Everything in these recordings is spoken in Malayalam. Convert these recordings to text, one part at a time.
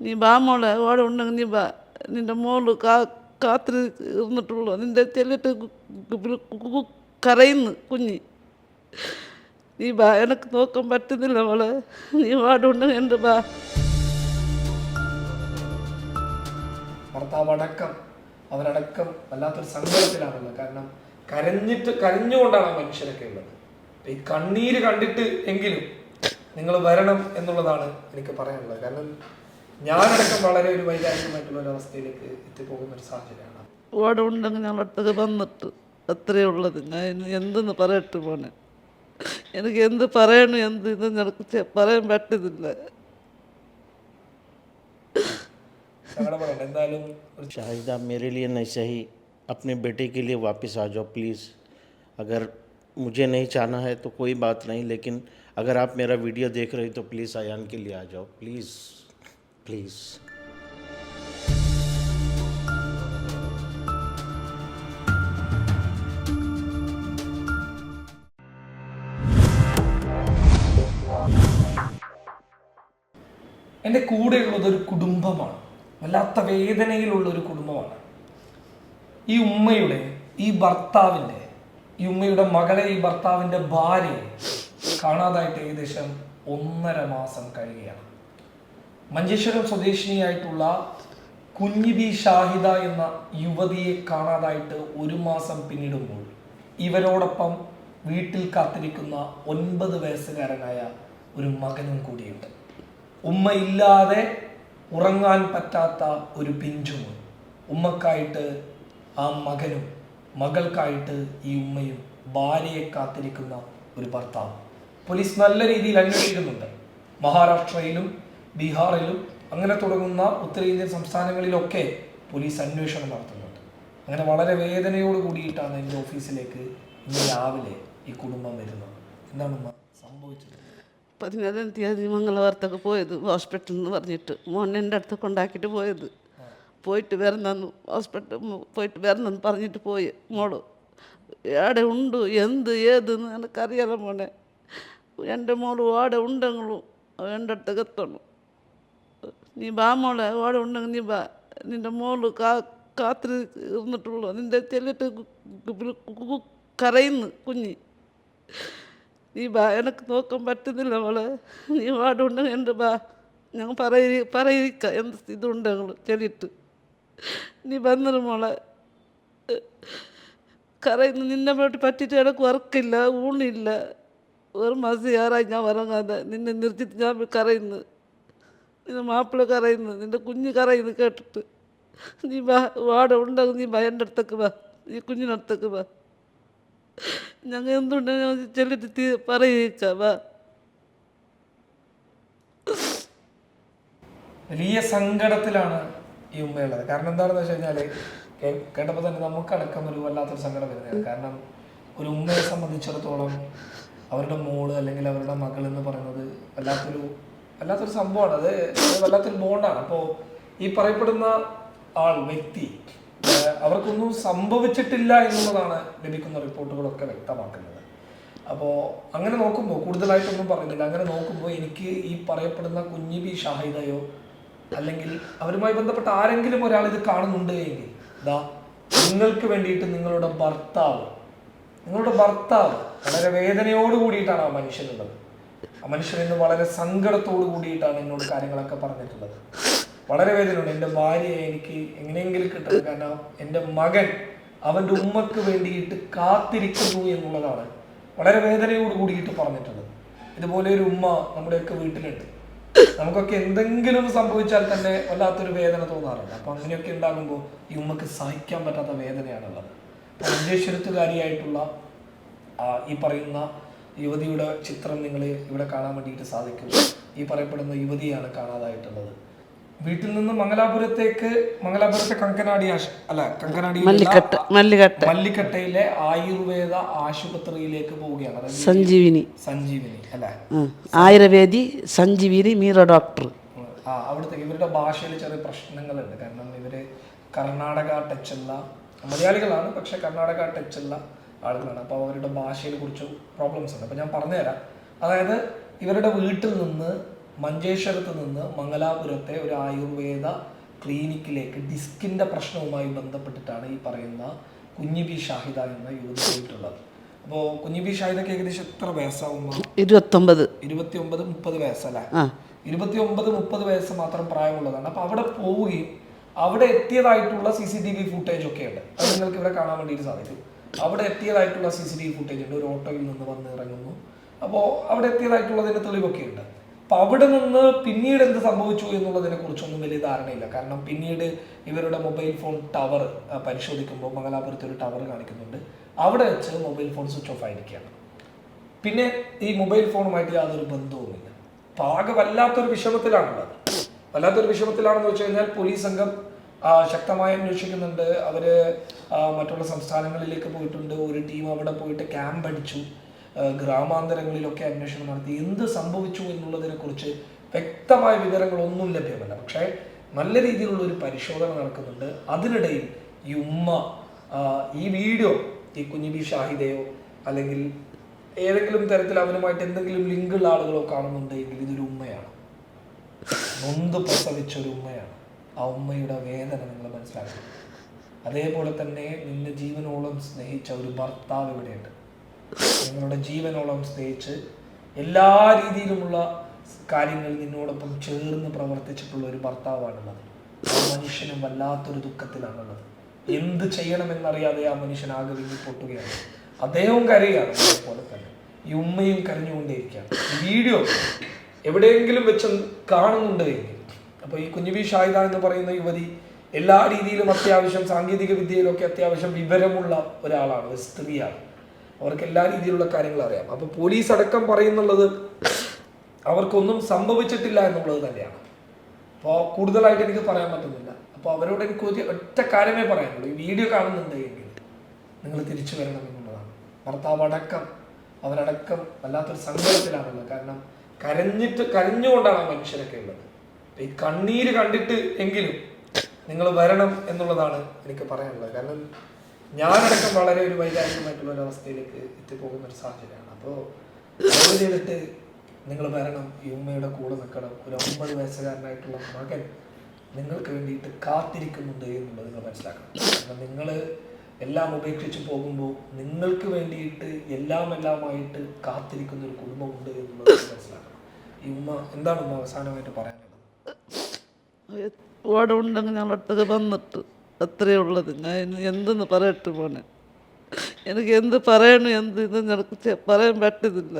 നീ ബാ മോളെ ഓടെ ഉണ്ടെങ്കിൽ നീ ബാ. നിന്റെ മോൾ കാ കാത്തിരി ഇരുന്നിട്ടുള്ളൂ. നിന്റെ ചെല്ലിട്ട് കരയുന്നു കുഞ്ഞി. നീ ബാ എനക്ക് നോക്കാൻ പറ്റുന്നില്ല മോളെ. നീ വാടെ ഉണ്ടെങ്കിൽ എന്റെ ബാ? ഭർത്താവടക്കം അവരടക്കം വല്ലാത്തൊരു സങ്കടത്തിലാണുള്ളത്. കാരണം കരഞ്ഞിട്ട് കരഞ്ഞുകൊണ്ടാണ് മനുഷ്യരൊക്കെ ഉള്ളത്. ഈ കണ്ണീര് കണ്ടിട്ട് എങ്കിലും നിങ്ങൾ വരണം എന്നുള്ളതാണ് എനിക്ക് പറയാനുള്ളത്. കാരണം ഞാനടക്കം വളരെ ഒരു വൈകാരികമായിട്ടുള്ള ഒരു അവസ്ഥയിലേക്ക് എത്തിപ്പോകുന്ന ഒരു സാഹചര്യമാണ് ഓടെ ഉണ്ടെങ്കിൽ ഞങ്ങളുടെ അടുത്തേക്ക് വന്നിട്ട് അത്രയേ ഉള്ളത് ഞാൻ ഇനി എന്തെന്ന് പറയട്ടെ മോനെ എനിക്ക് എന്ത് പറയണം എന്ത് ഇത് നിനക്ക് ചെ- പറയാൻ പറ്റുന്നില്ല സങ്കടപ്പെടണ്ട എന്തായാലും ഒരു शाहिदा मेरे लिए नहीं सही अपने बेटे के लिए वापस आ जाओ प्लीज़ अगर मुझे नहीं चाहना है तो कोई बात नहीं लेकिन अगर आप मेरा वीडियो देख रहे हो तो प्लीज़ अयान के लिए आ जाओ प्लीज़ please. എന്റെ കൂടെയുള്ളത് ഒരു കുടുംബമാണ്. വല്ലാത്ത വേദനയിലുള്ള ഒരു കുടുംബമാണ്. ഈ ഉമ്മയുടെ ഈ ഭർത്താവിന്റെ ഈ ഉമ്മയുടെ മകളെ ഈ ഭർത്താവിന്റെ ഭാര്യയെ കാണാതായിട്ട് ഏകദേശം ഒന്നര മാസം കഴിയുകയാണ്. മഞ്ചേശ്വരം സ്വദേശിനിയായിട്ടുള്ള കുഞ്ഞിബി ഷാഹിദ എന്ന യുവതിയെ കാണാതായിട്ട് ഒരു മാസം പിന്നിടുമ്പോൾ ഇവരോടൊപ്പം വീട്ടിൽ കാത്തിരിക്കുന്ന ഒൻപത് വയസ്സുകാരനായ ഒരു മകനും കൂടിയുണ്ട്. ഉമ്മയില്ലാതെ ഉറങ്ങാൻ പറ്റാത്ത ഒരു പിഞ്ചും ഉമ്മക്കായിട്ട് ആ മകനും മകൾക്കായിട്ട് ഈ ഉമ്മയും ഭാര്യയെ കാത്തിരിക്കുന്ന ഒരു ഭർത്താവ്. പോലീസ് നല്ല രീതിയിൽ അന്വേഷിക്കുന്നുണ്ട്. മഹാരാഷ്ട്രയിലും ബീഹാറിലും അങ്ങനെ തുടങ്ങുന്ന ഉത്തരേന്ത്യൻ സംസ്ഥാനങ്ങളിലൊക്കെ പോലീസ് അന്വേഷണം നടത്തുന്നുണ്ട്. അങ്ങനെ വളരെ വേദനയോട് കൂടിയിട്ടാണ് എന്റെ ഓഫീസിലേക്ക് ഇന്ന് രാവിലെ ഈ കുടുംബം വരുന്നത്. എന്താണ് സംഭവിച്ചത്? പതിനേഴാം തീയതി മംഗളവാരത്തൊക്കെ പോയത് ഹോസ്പിറ്റലിൽ നിന്ന് പറഞ്ഞിട്ട് മോനെ എന്റെ അടുത്ത് കൊണ്ടാക്കിയിട്ട് പോയത്. പോയിട്ട് വരണമെന്ന് ഹോസ്പിറ്റൽ പോയിട്ട് വരണമെന്ന് പറഞ്ഞിട്ട് പോയി. മോൾ ആടെ ഉണ്ട്? എന്ത്? ഏതെന്ന് എനിക്കറിയാലോ മോനെ. എന്റെ മോൾ ആടെ ഉണ്ടെങ്കിലും എന്റെ അടുത്തേക്ക് എത്തണം. നീ ബാ മോളെ ഓടെ ഉണ്ടെങ്കിൽ നീ ബാ. നിന്റെ മോൾ കാ കാത്തിരി ഇരുന്നിട്ടുള്ളൂ. നിന്റെ ചെല്ലിട്ട് കരയുന്നു കുഞ്ഞ്. നീ ബാ എനക്ക് നോക്കാൻ പറ്റുന്നില്ല മോളെ. നീ വാടുണ്ടെങ്കിൽ എന്റെ ബാ. ഞങ്ങൾ പറയി പറയിരിക്ക എന്ത് ഇതുണ്ടെങ്കിൽ ചെല്ലിട്ട്. നീ വന്നത് മോളെ. കരയുന്നു നിന്നെ വേണ്ടി പറ്റിയിട്ട് എനിക്ക് വർക്കില്ല ഊണില്ല. ഒരു മാസം ഏറായി ഞാൻ വരങ്ങാതെ നിന്നെ നിർത്തിയിട്ട് ഞാൻ കരയുന്നു. നിന്റെ മാപ്പിള കരയുന്നു നിന്റെ കുഞ്ഞ് കരയുന്നു കേട്ടിട്ട്. നീ വാ വാട ഉണ്ടാകും നീ ഭയന്റെ അടുത്തേക്ക് വാ. നീ കുഞ്ഞിനടുത്തേക്ക് വാ. ഞങ്ങൾ എന്തുണ്ട്? ചെല്ലിട്ട് തീ പറയിക്ക വാ. വലിയ സങ്കടത്തിലാണ് ഈ ഉമ്മയുള്ളത്. കാരണം എന്താണെന്ന് വെച്ച് കഴിഞ്ഞാൽ കേട്ടപ്പോ കേട്ടപ്പോൾ തന്നെ നമുക്കടക്കം ഒരു വല്ലാത്തൊരു സങ്കടം വരുന്നതാണ്. കാരണം ഒരു ഉമ്മയെ സംബന്ധിച്ചിടത്തോളം അവരുടെ മോൾ അല്ലെങ്കിൽ അവരുടെ മകൾ എന്ന് പറയുന്നത് വല്ലാത്തൊരു വല്ലാത്തൊരു സംഭവമാണ്. അത് വല്ലാത്തൊരു ബോണ്ടാണ് അപ്പോൾ ഈ പറയപ്പെടുന്ന ആൾ വ്യക്തി അവർക്കൊന്നും സംഭവിച്ചിട്ടില്ല എന്നുള്ളതാണ് ലഭിക്കുന്ന റിപ്പോർട്ടുകളൊക്കെ വ്യക്തമാക്കുന്നത്. അപ്പോൾ അങ്ങനെ നോക്കുമ്പോൾ കൂടുതലായിട്ടൊന്നും പറയുന്നില്ല. അങ്ങനെ നോക്കുമ്പോൾ എനിക്ക് ഈ പറയപ്പെടുന്ന കുഞ്ഞി ബി ഷാഹിദയോ അല്ലെങ്കിൽ അവരുമായി ബന്ധപ്പെട്ട ആരെങ്കിലും ഒരാൾ ഇത് കാണുന്നുണ്ട് എങ്കിൽ ദാ നിങ്ങൾക്ക് വേണ്ടിയിട്ട് നിങ്ങളുടെ ഭർത്താവ് നിങ്ങളുടെ ഭർത്താവ് വളരെ വേദനയോട് കൂടിയിട്ടാണ് ആ മനുഷ്യനുള്ളത്. മനുഷ്യൻ ഇന്ന് വളരെ സങ്കടത്തോട് കൂടിയിട്ടാണ് എന്നോട് കാര്യങ്ങളൊക്കെ പറഞ്ഞിട്ടുള്ളത്. വളരെ വേദനയുണ്ട്. എന്റെ ഭാര്യയെ എനിക്ക് എങ്ങനെയെങ്കിലും കിട്ടണം. കാരണം എന്റെ മകൻ അവന്റെ ഉമ്മക്ക് വേണ്ടിയിട്ട് കാത്തിരിക്കുന്നു എന്നുള്ളതാണ് വളരെ വേദനയോട് കൂടിയിട്ട് പറഞ്ഞിട്ടുള്ളത്. ഇതുപോലെ ഒരു ഉമ്മ നമ്മുടെയൊക്കെ വീട്ടിലുണ്ട്. നമുക്കൊക്കെ എന്തെങ്കിലും സംഭവിച്ചാൽ തന്നെ വല്ലാത്തൊരു വേദന തോന്നാറുണ്ട്. അപ്പൊ അങ്ങനെയൊക്കെ ഉണ്ടാകുമ്പോൾ ഈ ഉമ്മക്ക് സഹിക്കാൻ പറ്റാത്ത വേദനയാണുള്ളത്. മഞ്ചേശ്വരത്തുകാരിയായിട്ടുള്ള ഈ പറയുന്ന യുവതിയുടെ ചിത്രം നിങ്ങൾ ഇവിടെ കാണാൻ വേണ്ടിയിട്ട് സാധിക്കും. ഈ പറയപ്പെടുന്ന യുവതിയാണ് കാണാതായിട്ടുള്ളത്. വീട്ടിൽ നിന്ന് മംഗലാപുരത്തേക്ക് മംഗലാപുരത്തെ കങ്കനാടി അല്ല കങ്കനാടി മല്ലിക്കട്ട് മല്ലിക്കട്ട്. മല്ലിക്കട്ടയിലെ ആയുർവേദ ആശുപത്രിയിലേക്ക് പോവുകയാണ്. സഞ്ജീവിനി. സഞ്ജീവിനി അല്ല? അല്ലേ ആയുർവേദി സഞ്ജീവിനി മീറ ഡോക്ടർ. ആ അവിടുത്തെ ഇവരുടെ ഭാഷയിൽ ചെറിയ പ്രശ്നങ്ങളുണ്ട്. കാരണം ഇവർ കർണാടക ടച്ചുള്ള മലയാളികളാണ് പക്ഷെ കർണാടക ടച്ചുള്ള ആളുകളാണ്. അപ്പോൾ അവരുടെ ഭാഷയിൽ കുറച്ച് പ്രോബ്ലംസ് ഉണ്ട്. അപ്പോൾ ഞാൻ പറഞ്ഞുതരാം. അതായത് ഇവരുടെ വീട്ടിൽ നിന്ന് മഞ്ചേശ്വരത്ത് നിന്ന് മംഗലാപുരത്തെ ഒരു ആയുർവേദ ക്ലിനിക്കിലേക്ക് ഡിസ്കിന്റെ പ്രശ്നവുമായി ബന്ധപ്പെട്ടിട്ടാണ് ഈ പറയുന്ന കുഞ്ഞിബി ഷാഹിദ എന്ന യുവതി പോയിട്ടുള്ളത്. അപ്പോൾ കുഞ്ഞിബി ഷാഹിദക്ക് ഏകദേശം എത്ര വയസ്സാവും ഇരുപത്തൊമ്പത്. ഇരുപത്തിയൊമ്പത് മുപ്പത് വയസ്സല്ലേ? ഇരുപത്തിയൊമ്പത് മുപ്പത് വയസ്സ് മാത്രം പ്രായമുള്ളതാണ്. അപ്പോൾ അവിടെ പോവുകയും അവിടെ എത്തിയതായിട്ടുള്ള C C T V footage ഒക്കെ ഉണ്ട്. അത് നിങ്ങൾക്ക് ഇവിടെ കാണാൻ വേണ്ടിയിട്ട് സാധിക്കും. അവിടെ എത്തിയതായിട്ടുള്ള C C T V footage ഉണ്ട്. ഒരു ഓട്ടോയിൽ നിന്ന് വന്ന് ഇറങ്ങുന്നു. അപ്പോൾ അവിടെ എത്തിയതായിട്ടുള്ളതിന്റെ തെളിവൊക്കെ ഉണ്ട് അപ്പൊ അവിടെ നിന്ന് പിന്നീട് എന്ത് സംഭവിച്ചു എന്നുള്ളതിനെ കുറിച്ചൊന്നും വലിയ ധാരണയില്ല. കാരണം പിന്നീട് ഇവരുടെ മൊബൈൽ ഫോൺ ടവർ പരിശോധിക്കുമ്പോൾ മംഗലാപുരത്ത് ഒരു ടവർ കാണിക്കുന്നുണ്ട്. അവിടെ വെച്ച് മൊബൈൽ ഫോൺ സ്വിച്ച് ഓഫ് ആയിരിക്കുകയാണ്. പിന്നെ ഈ മൊബൈൽ ഫോണുമായിട്ട് യാതൊരു ബന്ധവുമില്ല. അപ്പൊ ആകെ വല്ലാത്തൊരു വിഷമത്തിലാണുള്ളത്. വല്ലാത്തൊരു വിഷമത്തിലാണെന്ന് വെച്ച് കഴിഞ്ഞാൽ പോലീസ് സംഘം ശക്തമായി അന്വേഷിക്കുന്നുണ്ട്. അവർ ആ, മറ്റുള്ള സംസ്ഥാനങ്ങളിലേക്ക് പോയിട്ടുണ്ട്. ഒരു ടീം അവിടെ പോയിട്ട് ക്യാമ്പ് അടിച്ചു. ഗ്രാമാന്തരങ്ങളിലൊക്കെ അന്വേഷണം നടത്തി. എന്ത് സംഭവിച്ചു എന്നുള്ളതിനെ കുറിച്ച് വ്യക്തമായ വിവരങ്ങളൊന്നും ലഭ്യമല്ല. പക്ഷേ നല്ല രീതിയിലുള്ള ഒരു പരിശോധന നടക്കുന്നുണ്ട്. അതിനിടയിൽ ഈ ഉമ്മ ഈ വീഡിയോ ഈ കുഞ്ഞിബി ഷാഹിദയോ അല്ലെങ്കിൽ ഏതെങ്കിലും തരത്തിൽ അവനുമായിട്ട് എന്തെങ്കിലും ലിങ്കുള്ള ആളുകളോ കാണുന്നുണ്ടെങ്കിൽ ഇതൊരു ഉമ്മയാണ്. നൊന്ത് പ്രസവിച്ച ഒരു ഉമ്മയാണ്. ആ ഉമ്മയുടെ വേദന നിങ്ങൾ മനസ്സിലാക്കണം. അതേപോലെ തന്നെ നിന്റെ ജീവനോളം സ്നേഹിച്ച ഒരു ഭർത്താവ് ഇവിടെയുണ്ട്. നിങ്ങളുടെ ജീവനോളം സ്നേഹിച്ച് എല്ലാ രീതിയിലുമുള്ള കാര്യങ്ങൾ നിന്നോടൊപ്പം ചേർന്ന് പ്രവർത്തിച്ചിട്ടുള്ള ഒരു ഭർത്താവാണുള്ളത്. ആ മനുഷ്യനും വല്ലാത്തൊരു ദുഃഖത്തിലാണുള്ളത്. എന്ത് ചെയ്യണമെന്നറിയാതെ ആ മനുഷ്യൻ ആകെ വിങ്ങി പൊട്ടുകയാണ് അദ്ദേഹവും കരയുകയാണ് അതേപോലെ തന്നെ. ഈ ഉമ്മയും കരഞ്ഞുകൊണ്ടേയിരിക്കുകയാണ്. വീഡിയോ എവിടെയെങ്കിലും വെച്ച് കാണുന്നുണ്ട് എങ്കിൽ അപ്പൊ ഈ കുഞ്ഞുബി ഷാഹിദ എന്ന് പറയുന്ന യുവതി എല്ലാ രീതിയിലും അത്യാവശ്യം സാങ്കേതിക വിദ്യയിലൊക്കെ അത്യാവശ്യം വിവരമുള്ള ഒരാളാണ് ഒരു സ്ത്രീയാണ്. അവർക്ക് എല്ലാ രീതിയിലുള്ള കാര്യങ്ങൾ അറിയാം. അപ്പൊ പോലീസ് അടക്കം പറയുന്നുള്ളത് അവർക്കൊന്നും സംഭവിച്ചിട്ടില്ല എന്നുള്ളത് തന്നെയാണ്. അപ്പോൾ കൂടുതലായിട്ട് എനിക്ക് പറയാൻ പറ്റുന്നില്ല. അപ്പോൾ അവരോട് എനിക്ക് ഒരു ഒറ്റ കാര്യമേ പറയാനുള്ളൂ. ഈ വീഡിയോ കാണുന്നുണ്ടെങ്കിൽ നിങ്ങൾ തിരിച്ചു വരണം എന്നുള്ളതാണ്. ഭർത്താവ് അടക്കം അവരടക്കം വല്ലാത്തൊരു സങ്കടത്തിലാണുള്ളത്. കാരണം കരഞ്ഞിട്ട് കരഞ്ഞുകൊണ്ടാണ് ആ മനുഷ്യരൊക്കെ ഉള്ളത്. ഈ കണ്ണീര് കണ്ടിട്ട് എങ്കിലും നിങ്ങൾ വരണം എന്നുള്ളതാണ് എനിക്ക് പറയാനുള്ളത്. കാരണം ഞാനടക്കം വളരെ ഒരു വൈകാരികമായിട്ടുള്ള ഒരു അവസ്ഥയിലേക്ക് എത്തിപ്പോകുന്ന ഒരു സാഹചര്യമാണ്. അപ്പോൾ ജോലി ചെയ്തിട്ട് നിങ്ങൾ വരണം ഈ ഉമ്മയുടെ കൂടെ നിൽക്കണം. ഒരു ഒമ്പത് വയസ്സുകാരനായിട്ടുള്ള മകൻ നിങ്ങൾക്ക് വേണ്ടിയിട്ട് കാത്തിരിക്കുന്നുണ്ട് എന്നുള്ളത് നിങ്ങൾ മനസ്സിലാക്കണം. കാരണം നിങ്ങൾ എല്ലാം ഉപേക്ഷിച്ച് പോകുമ്പോൾ നിങ്ങൾക്ക് വേണ്ടിയിട്ട് എല്ലാം എല്ലാമായിട്ട് കാത്തിരിക്കുന്ന ഒരു കുടുംബമുണ്ട് എന്നുള്ളത് മനസ്സിലാക്കണം. ഈ ഉമ്മ എന്താണ് ഉമ്മ അവസാനമായിട്ട് പറയാനുള്ളത് ഇവിടെ ഉണ്ടെങ്കിൽ ഞങ്ങളുടെ അടുത്തൊക്കെ വന്നിട്ട് അത്രയേ ഉള്ളത്. ഞാൻ എന്തെന്ന് പറയട്ടെ മോനെ. എനിക്ക് എന്ത് പറയണം എന്ത് ഇത് എനിക്ക് പറയാൻ പറ്റുന്നില്ല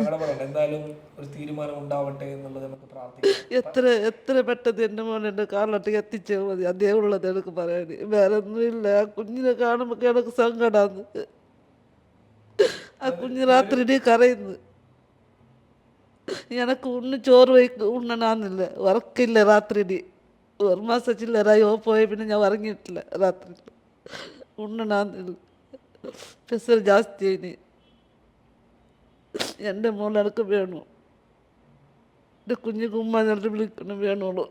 എന്നുള്ളത് എത്ര എത്ര പെട്ടെന്ന് എന്റെ മോൻ എന്റെ കാലിലോട്ട് എത്തിച്ചാൽ മതി. അതേ ഉള്ളത് എനിക്ക് പറയാൻ. വേറെ ഒന്നുമില്ല. ആ കുഞ്ഞിനെ കാണുമ്പോൾ എനിക്ക് സങ്കടമാണ് ആ കുഞ്ഞ് രാത്രി കരയുന്നു. எனக்கு ஒன்றும் ചോറ് വയ്ക്ക് ഉണ്ണനാന്നില്ല ഉറക്കില്ല രാത്രി ഒരു മാസം ചില്ലറായോ പോയ പിന്നെ ഞാൻ ഉറങ്ങിയിട്ടില്ല രാത്രി ഉണ്ണനാന്നില്ല പ്രഷർ ജാസ്തി ഇനി എൻ്റെ മോളെനക്ക് വേണു എൻ്റെ കുഞ്ഞു കുമ്മാഞ്ഞിട്ട് വിളിക്കണം വേണുള്ളൂ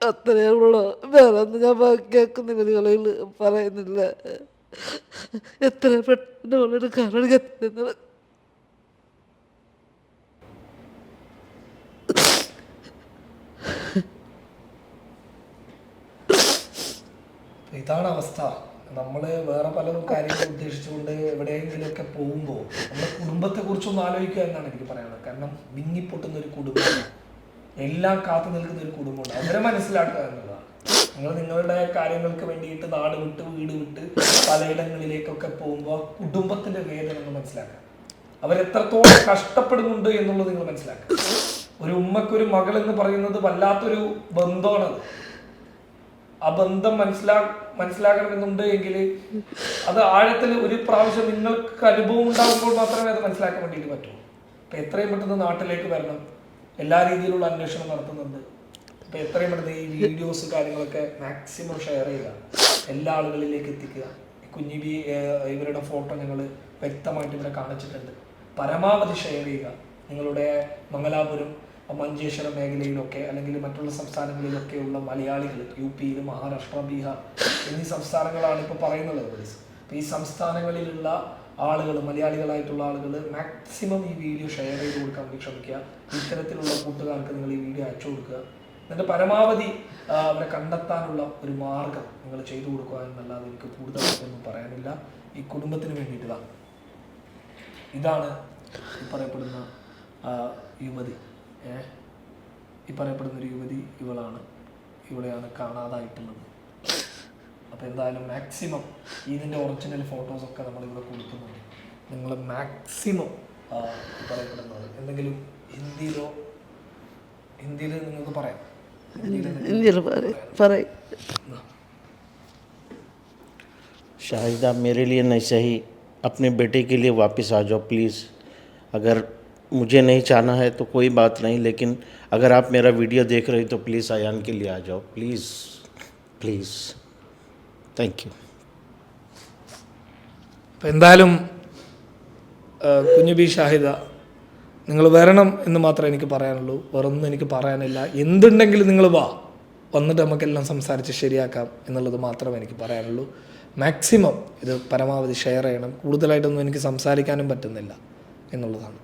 അത്രയേ ഉള്ളൂ വേറെ ഒന്നും ഞാൻ ബാക്കി കേൾക്കുന്നില്ല നിങ്ങളിൽ പറയുന്നില്ല എത്ര പെട്ടെന്ന് വളരെ കാരണം ഇതാണ് അവസ്ഥ. നമ്മൾ വേറെ പല കാര്യങ്ങൾ ഉദ്ദേശിച്ചുകൊണ്ട് എവിടെയെങ്കിലുമൊക്കെ പോകുമ്പോൾ നമ്മുടെ കുടുംബത്തെ കുറിച്ചൊന്നും ആലോചിക്കുക എന്നാണ് എനിക്ക് പറയാനുള്ളത്. കാരണം വിങ്ങിപ്പൊട്ടുന്ന ഒരു കുടുംബം എല്ലാം കാത്തു നിൽക്കുന്ന ഒരു കുടുംബമുണ്ട് അവരെ മനസ്സിലാക്കുക എന്നുള്ളതാണ്. നിങ്ങൾ നിങ്ങളുടെ കാര്യങ്ങൾക്ക് വേണ്ടിയിട്ട് നാട് വിട്ട് വീട് വിട്ട് പലയിടങ്ങളിലേക്കൊക്കെ പോകുമ്പോൾ കുടുംബത്തിന്റെ വേദന നിങ്ങൾ മനസ്സിലാക്കുക. അവരെത്രത്തോളം കഷ്ടപ്പെടുന്നുണ്ട് എന്നുള്ളത് നിങ്ങൾ മനസ്സിലാക്കുക. ഒരു ഉമ്മക്കൊരു മകൾ എന്ന് പറയുന്നത് വല്ലാത്തൊരു ബന്ധമാണത്. ആ ബന്ധം മനസ്സിലാ മനസ്സിലാക്കണമെന്നുണ്ട് എങ്കിൽ അത് ആഴത്തിൽ ഒരു പ്രാവശ്യം നിങ്ങൾക്ക് അനുഭവം ഉണ്ടാകുമ്പോൾ മാത്രമേ അത് മനസ്സിലാക്കാൻ വേണ്ടിയിട്ട് പറ്റൂ. അപ്പൊ എത്രയും പെട്ടെന്ന് നാട്ടിലേക്ക് വരണം. എല്ലാ രീതിയിലുള്ള അന്വേഷണം നടത്തുന്നുണ്ട്. അപ്പൊ എത്രയും പെട്ടെന്ന് ഈ വീഡിയോസ് കാര്യങ്ങളൊക്കെ മാക്സിമം ഷെയർ ചെയ്യുക. എല്ലാ ആളുകളിലേക്ക് എത്തിക്കുക. കുഞ്ഞിബി ഇവരുടെ ഫോട്ടോ ഞങ്ങൾ വ്യക്തമായിട്ട് ഇവരെ കാണിച്ചിട്ടുണ്ട്. പരമാവധി ഷെയർ ചെയ്യുക. നിങ്ങളുടെ മംഗലാപുരം മഞ്ചേശ്വരം മേഖലയിലൊക്കെ അല്ലെങ്കിൽ മറ്റുള്ള സംസ്ഥാനങ്ങളിലൊക്കെയുള്ള മലയാളികൾ യു പിയിൽ മഹാരാഷ്ട്ര ബീഹാർ എന്നീ സംസ്ഥാനങ്ങളാണ് ഇപ്പോൾ പറയുന്നത് അപ്പോൾ ഈ സംസ്ഥാനങ്ങളിലുള്ള ആളുകൾ മലയാളികളായിട്ടുള്ള ആളുകൾ മാക്സിമം ഈ വീഡിയോ ഷെയർ ചെയ്ത് കൊടുക്കാൻ വേണ്ടി ശ്രമിക്കുക. ഇത്തരത്തിലുള്ള കൂട്ടുകാർക്ക് നിങ്ങൾ ഈ വീഡിയോ അയച്ചു കൊടുക്കുക. എന്നിട്ട് പരമാവധി അവരെ കണ്ടെത്താനുള്ള ഒരു മാർഗം നിങ്ങൾ ചെയ്തു കൊടുക്കുക എന്നല്ലാതെ എനിക്ക് കൂടുതലായിട്ടൊന്നും പറയാനില്ല. ഈ കുടുംബത്തിന് വേണ്ടിയിട്ടുള്ള ഇതാണ് പറയപ്പെടുന്ന യുവതി. ഈ പറയപ്പെടുന്ന ഒരു യുവതി ഇവളാണ് ഇവളെയാണ് കാണാതായിട്ടുള്ളത് അപ്പോൾ എന്തായാലും മാക്സിമം ഇതിൻ്റെ ഒറിജിനൽ ഫോട്ടോസൊക്കെ നമ്മളിവിടെ കൊടുക്കുന്നുണ്ട് നിങ്ങൾ മാക്സിമം ഈ പറയപ്പെടുന്നത് എന്തെങ്കിലും ഹിന്ദിയിലോ ഹിന്ദിയിൽ നിങ്ങൾക്ക് പറയാം ഹിന്ദിയിൽ ഇന്ത്യയിൽ പറയും പറയും शाहिदा मेरे लिए नहीं सही अपने बेटे के लिए वापस आ जाओ प्लीज़ अगर मुझे नहीं चाहना है तो कोई बात नहीं लेकिन अगर आप मेरा वीडियो देख रहे हो तो प्लीज़ अयान के लिए आ जाओ प्लीज़ प्लीज़ थैंक यू അപ്പം എന്തായാലും ആ, കുഞ്ഞു ബി ഷാഹിദ നിങ്ങൾ വരണം എന്ന് മാത്രമേ എനിക്ക് പറയാനുള്ളൂ വേറൊന്നും എനിക്ക് പറയാനില്ല എന്തുണ്ടെങ്കിലും നിങ്ങൾ വാ വന്നിട്ട് നമുക്കെല്ലാം സംസാരിച്ച് ശരിയാക്കാം എന്നുള്ളത് മാത്രമേ എനിക്ക് പറയാനുള്ളൂ മാക്സിമം ഇത് പരമാവധി ഷെയർ ചെയ്യണം കൂടുതലായിട്ടൊന്നും എനിക്ക് സംസാരിക്കാനും പറ്റുന്നില്ല എന്നുള്ളതാണ്